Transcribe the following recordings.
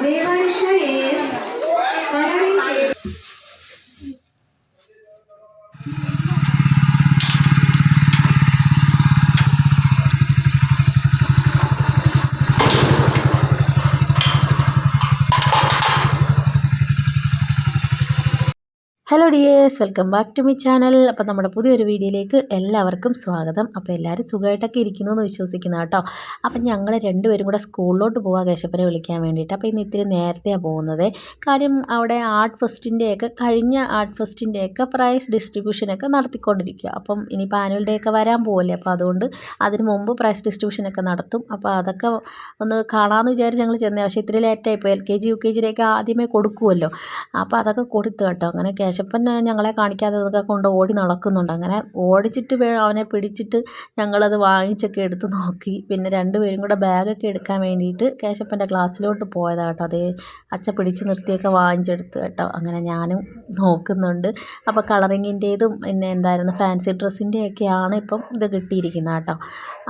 Neighbor is hello dears welcome back to my channel അപ്പോൾ നമ്മുടെ പുതിയൊരു വീഡിയോയിലേക്ക് എല്ലാവർക്കും സ്വാഗതം. അപ്പോൾ എല്ലാവരും സുഖമായിട്ടൊക്കെ ഇരിക്കുന്നു എന്ന് വിശ്വസിക്കുന്ന കേട്ടോ. അപ്പം ഞങ്ങൾ രണ്ടുപേരും കൂടെ സ്കൂളിലോട്ട് പോകാൻ കേശപ്പനെ വിളിക്കാൻ വേണ്ടിയിട്ട്. അപ്പോൾ ഇന്ന് ഇത്തിരി നേരത്തെയാണ് പോകുന്നത്. കാര്യം അവിടെ ആർട്ട് ഫെസ്റ്റിന്റെയൊക്കെ കഴിഞ്ഞ ആർട്ട് ഫെസ്റ്റിന്റെയൊക്കെ പ്രൈസ് ഡിസ്ട്രിബ്യൂഷനൊക്കെ നടത്തിക്കൊണ്ടിരിക്കുക അപ്പം ഇനിയിപ്പോൾ ആനുവൽ ഡേ ഒക്കെ വരാൻ പോകല്ലേ അപ്പോൾ അതുകൊണ്ട് അതിന് മുമ്പ് പ്രൈസ് ഡിസ്ട്രിബ്യൂഷനൊക്കെ നടത്തും. അപ്പോൾ അതൊക്കെ ഒന്ന് കാണാമെന്ന് വിചാരിച്ച് ഞങ്ങൾ ചെന്നേ. പക്ഷേ ഇത്തിരി ലേറ്റായിപ്പോൾ L K G U K ജിയിലേക്ക് ആദ്യമേ കൊടുക്കുമല്ലോ അപ്പോൾ അതൊക്കെ കൊടുത്തു കേട്ടോ. അങ്ങനെ കേശപ്പൻ ഞങ്ങളെ കാണിക്കാതെ ഇതൊക്കെ കൊണ്ട് ഓടി നടക്കുന്നുണ്ട്. അങ്ങനെ ഓടിച്ചിട്ട് അവനെ പിടിച്ചിട്ട് ഞങ്ങളത് വാങ്ങിച്ചൊക്കെ എടുത്ത് നോക്കി. പിന്നെ രണ്ടുപേരും കൂടെ ബാഗൊക്കെ എടുക്കാൻ വേണ്ടിയിട്ട് കേശപ്പന്റെ ക്ലാസ്സിലോട്ട് പോയതാണ് കേട്ടോ അതേ അച്ഛ പിടിച്ച് നിർത്തിയൊക്കെ വാങ്ങിച്ചെടുത്ത് കേട്ടോ. അങ്ങനെ ഞാനും നോക്കുന്നുണ്ട്. അപ്പോൾ കളറിങ്ങിന്റേതും പിന്നെ എന്തായിരുന്നു ഫാൻസി ഡ്രസ്സിന്റെയൊക്കെയാണ് ഇപ്പം ഇത് കിട്ടിയിരിക്കുന്നത് കേട്ടോ.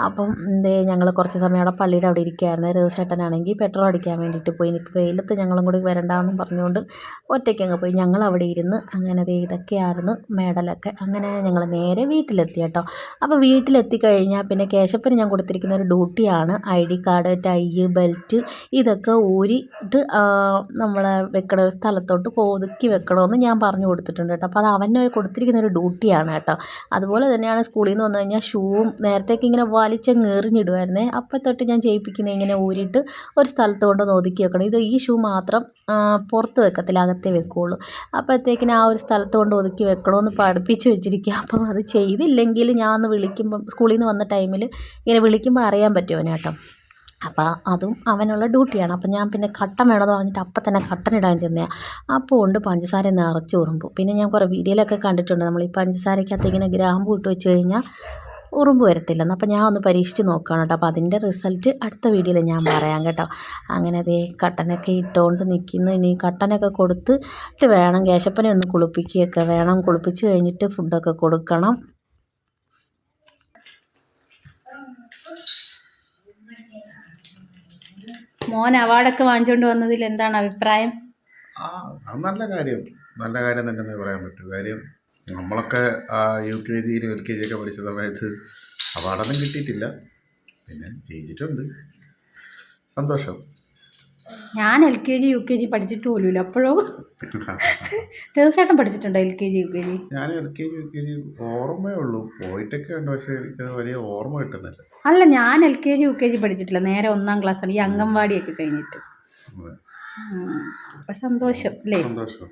അപ്പം എന്തേ ഞങ്ങൾ കുറച്ച് സമയം അവിടെ പള്ളിയുടെ അവിടെ ഇരിക്കുകയായിരുന്നു. രഘുചേട്ടനാണെങ്കിൽ പെട്രോൾ അടിക്കാൻ വേണ്ടിയിട്ട് പോയി. ഇനിയിപ്പോൾ വെയിലത്ത് ഞങ്ങളും കൂടി വരണ്ടാന്നും പറഞ്ഞുകൊണ്ട് ഒറ്റയ്ക്ക് അങ്ങ് പോയി. ഞങ്ങൾ അവിടെ ഇരുന്ന് അങ്ങനെ ദേ ഇതൊക്കെയായിരുന്നു മെഡലൊക്കെ അങ്ങനെ ഞങ്ങൾ നേരെ വീട്ടിലെത്തി കേട്ടോ. അപ്പോൾ വീട്ടിലെത്തി കഴിഞ്ഞാൽ പിന്നെ കേശപ്പന് ഞാൻ കൊടുത്തിരിക്കുന്ന ഒരു ഡ്യൂട്ടിയാണ്. I D card tie belt ഇതൊക്കെ ഊരിയിട്ട് നമ്മളെ വെക്കണ ഒരു സ്ഥലത്തോട്ട് ഒതുക്കി വെക്കണമെന്ന് ഞാൻ പറഞ്ഞു കൊടുത്തിട്ടുണ്ട് കേട്ടോ. അപ്പോൾ അത് അവന് കൊടുത്തിരിക്കുന്ന ഒരു ഡ്യൂട്ടിയാണ് കേട്ടോ. അതുപോലെ തന്നെയാണ് സ്കൂളിൽ നിന്ന് വന്നു കഴിഞ്ഞാൽ ഷൂവും നേരത്തേക്ക് ഇങ്ങനെ വലിച്ചങ്ങ് എറിഞ്ഞിടുമായിരുന്നേ അപ്പോൾ തൊട്ട് ഞാൻ ചെയ്യിപ്പിക്കുന്നത് ഇങ്ങനെ ഊരിയിട്ട് ഒരു സ്ഥലത്ത് കൊണ്ടൊന്ന് ഒതുക്കി വെക്കണം. ഇത് ഈ ഷൂ മാത്രം പുറത്ത് വെക്കത്തില്ല അകത്തേ വെക്കുകയുള്ളൂ അപ്പോഴത്തേക്കിന് ആ ഒരു സ്ഥലത്ത് കൊണ്ട് ഒതുക്കി വെക്കണമെന്ന് പഠിപ്പിച്ച് വെച്ചിരിക്കുക അപ്പം അത് ചെയ്തില്ലെങ്കിൽ ഞാൻ ഒന്ന് വിളിക്കുമ്പം സ്കൂളിൽ നിന്ന് വന്ന ടൈമിൽ ഇങ്ങനെ വിളിക്കുമ്പോൾ അറിയാൻ പറ്റും അവനേട്ടം അപ്പോൾ അതും അവനുള്ള ഡ്യൂട്ടിയാണ്. അപ്പം ഞാൻ പിന്നെ കട്ടൻ വേണമെന്ന് പറഞ്ഞിട്ട് അപ്പം തന്നെ കട്ടൻ ഇടാൻ ചെന്നതാണ് അപ്പോൾ ഉണ്ട് പഞ്ചസാര നിറച്ച് ഉറുമ്പും. പിന്നെ ഞാൻ കുറേ വീഡിയോയിലൊക്കെ കണ്ടിട്ടുണ്ട്. നമ്മൾ ഈ പഞ്ചസാരക്കകത്ത് ഇങ്ങനെ ഗ്രാമ്പ് ഇട്ട് വെച്ച് കഴിഞ്ഞാൽ ഉറുമ്പ് വരത്തില്ലെന്ന് അപ്പോൾ ഞാൻ ഒന്ന് പരീക്ഷിച്ച് നോക്കുകയാണ് കേട്ടോ. അപ്പോൾ അതിന്റെ റിസൾട്ട് അടുത്ത വീഡിയോയിൽ ഞാൻ പറയാം കേട്ടോ. അങ്ങനെ അതേ കട്ടനൊക്കെ ഇട്ടുകൊണ്ട് നിൽക്കുന്നു ഇനി കട്ടനൊക്കെ കൊടുത്തിട്ട് വേണം കേശപ്പനെ ഒന്ന് കുളിപ്പിക്കുകയൊക്കെ. വേണം കുളിപ്പിച്ച് കഴിഞ്ഞിട്ട് ഫുഡൊക്കെ കൊടുക്കണം. മോൻ അവാർഡൊക്കെ വാങ്ങിച്ചുകൊണ്ട് വന്നതിൽ എന്താണ് അഭിപ്രായം? ആ അത് നല്ല കാര്യം. നല്ല കാര്യം തന്നെ പറയാൻ പറ്റും. കാര്യം നമ്മളൊക്കെ യു കെ ജിയിൽ എൽ കെ ജി ഒക്കെ പഠിച്ച സമയത്ത് അവാർഡൊന്നും കിട്ടിയിട്ടില്ല. പിന്നെ ജയിച്ചിട്ടുണ്ട്. സന്തോഷം. ഞാൻ L K G U K G പഠിച്ചിട്ട് പോലുമില്ല. അപ്പോഴും? തീർച്ചയായിട്ടും പഠിച്ചിട്ടുണ്ടോ L K G U K G? ഞാൻ L K G U K G ഓർമ്മയേ ഉള്ളൂ. പോയിട്ടൊക്കെ ഉണ്ട് പക്ഷേ എനിക്ക് വലിയ ഓർമ്മ കിട്ടുന്നില്ല. അല്ല ഞാൻ L K G U K G പഠിച്ചിട്ടില്ല. നേരെ ഒന്നാം ക്ലാസ്സാണ്. ഈ അംഗൻവാടിയൊക്കെ കഴിഞ്ഞിട്ട്. സന്തോഷം അല്ലേ? സന്തോഷം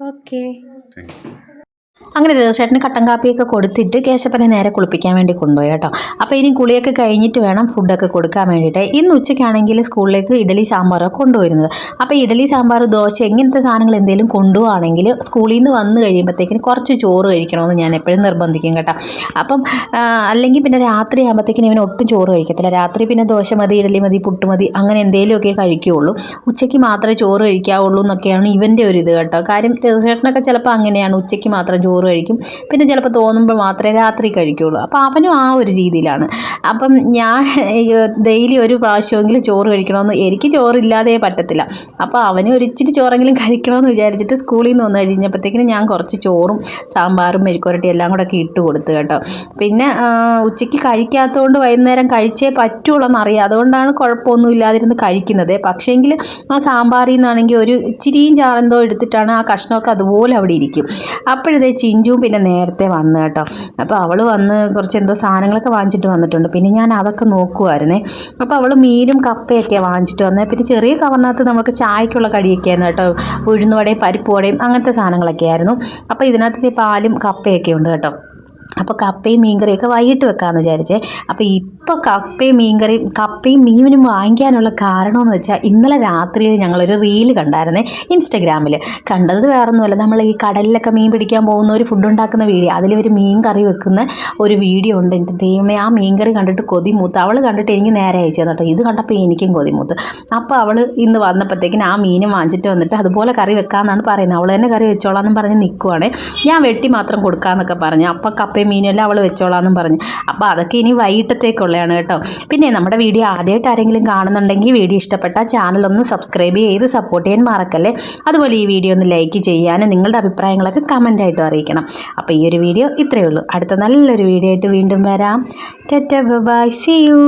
ഓക്കെ താങ്ക് യു അങ്ങനെ രഘുചേട്ടന് കട്ടൻ കാപ്പിയൊക്കെ കൊടുത്തിട്ട് കേശപ്പനെ നേരെ കുളിപ്പിക്കാൻ വേണ്ടി കൊണ്ടുപോയി കേട്ടോ. അപ്പോൾ ഇനി കുളിയൊക്കെ കഴിഞ്ഞിട്ട് വേണം ഫുഡൊക്കെ കൊടുക്കാൻ വേണ്ടിയിട്ട്. ഇന്ന് ഉച്ചയ്ക്കാണെങ്കിൽ സ്കൂളിലേക്ക് ഇഡലി സാമ്പാറൊക്കെ കൊണ്ടുവരുന്നത്. അപ്പോൾ ഇഡലി സാമ്പാർ ദോശ എങ്ങനത്തെ സാധനങ്ങൾ എന്തെങ്കിലും കൊണ്ടുപോവാണെങ്കിൽ സ്കൂളിൽ നിന്ന് വന്നു കഴിയുമ്പോഴത്തേക്കിന് കുറച്ച് ചോറ് കഴിക്കണമെന്ന് ഞാൻ എപ്പോഴും നിർബന്ധിക്കും കേട്ടോ. അപ്പം അല്ലെങ്കിൽ പിന്നെ രാത്രി ആകുമ്പോഴത്തേക്കിന് ഇവൻ ഒട്ടും ചോറ് കഴിക്കത്തില്ല. രാത്രി പിന്നെ ദോശ മതി ഇഡലി മതി പുട്ട് മതി അങ്ങനെ എന്തെങ്കിലുമൊക്കെ കഴിക്കുകയുള്ളൂ. ഉച്ചയ്ക്ക് മാത്രമേ ചോറ് കഴിക്കാവുള്ളൂ എന്നൊക്കെയാണ് ഇവന്റെ ഒരു ഇത് കേട്ടോ. കാര്യം ചേട്ടനൊക്കെ ചിലപ്പോൾ അങ്ങനെയാണ്. ഉച്ചയ്ക്ക് മാത്രം ചോറ് കഴിക്കും. പിന്നെ ചിലപ്പോൾ തോന്നുമ്പോൾ മാത്രമേ രാത്രി കഴിക്കുകയുള്ളൂ അപ്പോൾ അവനും ആ ഒരു രീതിയിലാണ്. അപ്പം ഞാൻ ഡെയിലി ഒരു പ്രാവശ്യമെങ്കിലും ചോറ് കഴിക്കണമെന്ന് എനിക്ക് ചോറില്ലാതെ പറ്റത്തില്ല. അപ്പോൾ അവന് ഒരു ചോറെങ്കിലും കഴിക്കണമെന്ന് വിചാരിച്ചിട്ട് സ്കൂളിൽ നിന്ന് വന്നു കഴിഞ്ഞപ്പോഴത്തേക്കിനും ഞാൻ കുറച്ച് ചോറും സാമ്പാറും മെഴുക്കുരട്ടി എല്ലാം കൂടെ ഒക്കെ ഇട്ട് കൊടുത്തു കേട്ടോ. പിന്നെ ഉച്ചയ്ക്ക് കഴിക്കാത്തതുകൊണ്ട് വൈകുന്നേരം കഴിച്ചേ പറ്റുള്ളൂ എന്നറിയാം. അതുകൊണ്ടാണ് കുഴപ്പമൊന്നും ഇല്ലാതിരുന്ന് കഴിക്കുന്നത്. പക്ഷേങ്കിൽ ആ സാമ്പാറിൽ നിന്നാണെങ്കിൽ ഒരു ഇച്ചിരിയും ചാറെന്തോ എടുത്തിട്ടാണ് ആ കഷ്ണമൊക്കെ അതുപോലെ അവിടെ ഇരിക്കും. അപ്പോഴതേ ചിഞ്ചുവും പിന്നെ നേരത്തെ വന്നു കേട്ടോ. അപ്പോൾ അവൾ വന്ന് കുറച്ച് എന്തോ സാധനങ്ങളൊക്കെ വാങ്ങിച്ചിട്ട് വന്നിട്ടുണ്ട്. പിന്നെ ഞാൻ അതൊക്കെ നോക്കുമായിരുന്നേ അപ്പോൾ അവൾ മീനും കപ്പയൊക്കെ വാങ്ങിച്ചിട്ട് വന്നത് പിന്നെ ചെറിയ കവറിനകത്ത് നമുക്ക് ചായക്കുള്ള കടിയൊക്കെ ആയിരുന്നു കേട്ടോ. ഉഴുന്നുവടയും പരിപ്പ് വടയും അങ്ങനത്തെ സാധനങ്ങളൊക്കെ ആയിരുന്നു. അപ്പോൾ ഇതിനകത്ത് പാലും കപ്പയൊക്കെ ഉണ്ട് കേട്ടോ. അപ്പോൾ കപ്പയും മീൻകറിയൊക്കെ വൈകിട്ട് വെക്കാമെന്ന് വിചാരിച്ചേ. അപ്പോൾ ഇപ്പോൾ കപ്പയും മീൻകറിയും കപ്പയും മീനും വാങ്ങിക്കാനുള്ള കാരണമെന്ന് വെച്ചാൽ ഇന്നലെ രാത്രിയിൽ ഞങ്ങളൊരു റീൽ കണ്ടായിരുന്നേ ഇൻസ്റ്റഗ്രാമിൽ കണ്ടത് വേറൊന്നുമല്ല നമ്മൾ ഈ കടലിലൊക്കെ മീൻ പിടിക്കാൻ പോകുന്ന ഒരു ഫുഡ് ഉണ്ടാക്കുന്ന വീഡിയോ. അതിലൊരു മീൻ കറി വെക്കുന്ന ഒരു വീഡിയോ ഉണ്ട്. എന്റെ ദൈവമേ ആ മീൻ കറി കണ്ടിട്ട് കൊതിമൂത്ത് അവൾ കണ്ടിട്ട് എനിക്ക് നേരെ അയച്ചു കേട്ടോ. ഇത് കണ്ടപ്പോൾ എനിക്കും കൊതിമൂത്ത് അപ്പോൾ അവൾ ഇന്ന് വന്നപ്പോഴത്തേക്കിന് ആ മീനും വാങ്ങിച്ചിട്ട് വന്നിട്ട് അതുപോലെ കറി വെക്കാമെന്നാണ് പറയുന്നത്. അവൾ തന്നെ കറി വെച്ചോളാം എന്നും പറഞ്ഞ് നിൽക്കുവാണേ ഞാൻ വെട്ടി മാത്രം കൊടുക്കാമെന്നൊക്കെ പറഞ്ഞു. അപ്പം കപ്പയും കപ്പയും മീനെല്ലാം അവൾ വെച്ചോളാന്നും പറഞ്ഞു. അപ്പോൾ അതൊക്കെ ഇനി വൈകിട്ടത്തേക്കുള്ളതാണ് കേട്ടോ. പിന്നെ നമ്മുടെ വീഡിയോ ആദ്യമായിട്ട് ആരെങ്കിലും കാണുന്നുണ്ടെങ്കിൽ വീഡിയോ ഇഷ്ടപ്പെട്ട ചാനൽ ഒന്ന് സബ്സ്ക്രൈബ് ചെയ്ത് സപ്പോർട്ട് ചെയ്യാൻ മറക്കല്ലേ? അതുപോലെ ഈ വീഡിയോ ഒന്ന് ലൈക്ക് ചെയ്യാനും നിങ്ങളുടെ അഭിപ്രായങ്ങളൊക്കെ കമന്റായിട്ടും അറിയിക്കണം. അപ്പോൾ ഈ ഒരു വീഡിയോ ഇത്രയേ ഉള്ളൂ. അടുത്ത നല്ലൊരു വീഡിയോ ആയിട്ട് വീണ്ടും വരാം. ടെറ്റ ബൈ സി യു